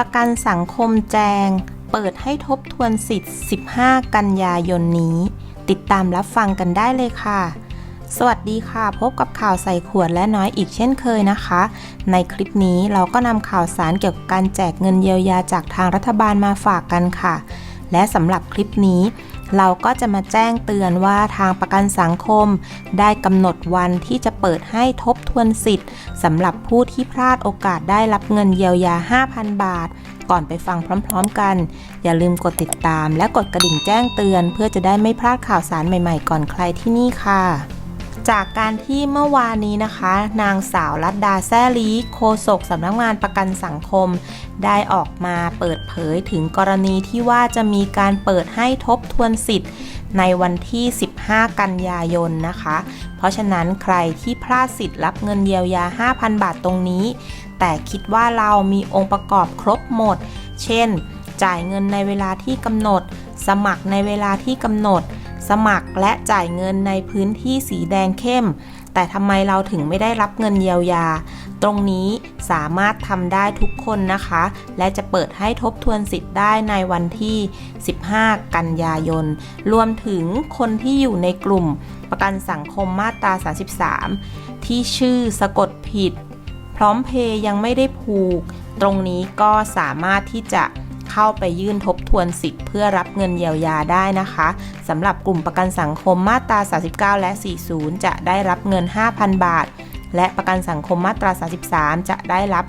ประกันสังคมแจง เปิดให้ทบทวนสิทธิ์ 15 กันยายนนี้ ติดตามรับฟังกันได้เลยค่ะ สวัสดีค่ะ พบกับข่าวใส่ขวดและน้อยอีกเช่นเคยนะคะ ในคลิปนี้เราก็นำข่าวสารเกี่ยวกับการแจกเงินเยียวยาจากทางรัฐบาลมาฝากกันค่ะ และสำหรับคลิปนี้ เราก็จะมาแจ้งเตือนว่าทางประกันสังคม ได้กำหนดวันที่จะเปิดให้ทบทวนสิทธิ์สำหรับผู้ที่พลาดโอกาสได้รับเงินเยียวยา 5,000 บาท ก่อนไปฟังพร้อมๆกัน อย่าลืมกดติดตามและกดกระดิ่งแจ้งเตือน เพื่อจะได้ไม่พลาดข่าวสารใหม่ๆ ก่อนใครที่นี่ค่ะ จากการที่เมื่อวานนี้นะคะ นางสาวรัตดาแซ่ลีโฆษกสำนักงานประกันสังคม ได้ออกมาเปิดเผยถึงกรณีที่ว่าจะมีการเปิดให้ทบทวนสิทธิ์ในวันที่ 15 กันยายนนะคะ เพราะฉะนั้นใครที่พลาดสิทธิ์รับเงินเยียวยา 5,000 บาทตรงนี้ แต่คิดว่าเรามีองค์ประกอบครบหมด เช่น จ่ายเงินในเวลาที่กำหนด สมัครในเวลาที่กำหนด สมัครและจ่ายเงินในพื้นที่สีแดงเข้ม แต่ทำไมเราถึงไม่ได้รับเงินเยียวยา ตรงนี้สามารถทำได้ทุกคนนะคะ และจะเปิดให้ทบทวนสิทธิ์ได้ในวันที่ 15 กันยายน รวมถึงคนที่อยู่ในกลุ่มประกันสังคมมาตรา 33 ที่ชื่อสะกดผิด พร้อมเพย์ยังไม่ได้ผูก ตรงนี้ก็สามารถที่จะ เข้าไปยื่นทบทวนสิทธิ์เพื่อรับเงินเยียวยาได้นะคะสำหรับกลุ่มประกันสังคมมาตรา 39 และ 40 จะได้รับเงิน 5,000 บาท และประกันสังคมมาตรา 33 จะได้รับ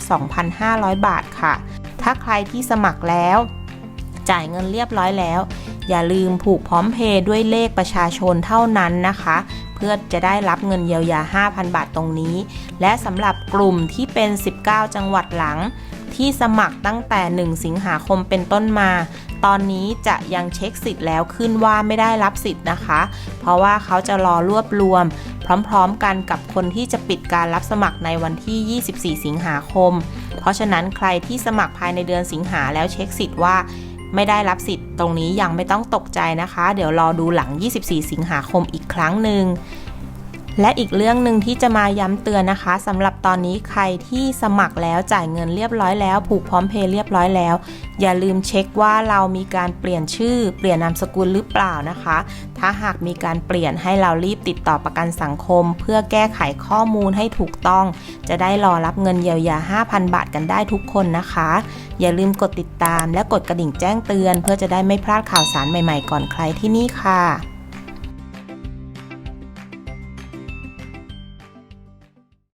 2,500 บาทค่ะ ถ้าใครที่สมัครแล้ว จ่ายเงินเรียบร้อยแล้ว อย่าลืมผูกพร้อมเพย์ด้วยเลขประชาชนเท่านั้นนะคะเพื่อจะได้รับเงินเยียวยา 5,000 บาทตรงนี้ และสำหรับกลุ่มที่เป็น 19 จังหวัดหลัง ที่สมัครตั้งแต่ 1 สิงหาคมเป็นต้นมา ตอนนี้จะยังเช็คสิทธิ์แล้วขึ้นว่าไม่ได้รับสิทธิ์นะคะ เพราะว่าเขาจะรอรวบรวม พร้อมๆกันกับคนที่จะปิดการรับสมัครในวันที่ 24 สิงหาคม เพราะฉะนั้นใครที่สมัครภายในเดือนสิงหาแล้วเช็คสิทธิ์ว่าไม่ได้รับสิทธิ์ตรงนี้ยังไม่ต้องตกใจนะคะ เดี๋ยวรอดูหลัง 24 สิงหาคมอีกครั้งหนึ่ง และอีกเรื่องหนึ่งที่จะมาย้ำเตือนนะคะสำหรับตอนนี้ใครที่สมัครแล้วจ่ายเงินเรียบร้อยแล้ว ผูกพร้อมเพย์เรียบร้อยแล้ว อย่าลืมเช็คว่าเรามีการเปลี่ยนชื่อ เปลี่ยนนามสกุลหรือเปล่านะคะ ถ้าหากมีการเปลี่ยนให้เรารีบติดต่อประกันสังคม เพื่อแก้ไขข้อมูลให้ถูกต้อง จะได้รอรับเงินเยียวยา 5,000 บาทกันได้ทุกคนนะคะ อย่าลืมกดติดตามและกดกระดิ่งแจ้งเตือน เพื่อจะได้ไม่พลาดข่าวสารใหม่ ๆ ก่อนใครที่นี่ค่ะ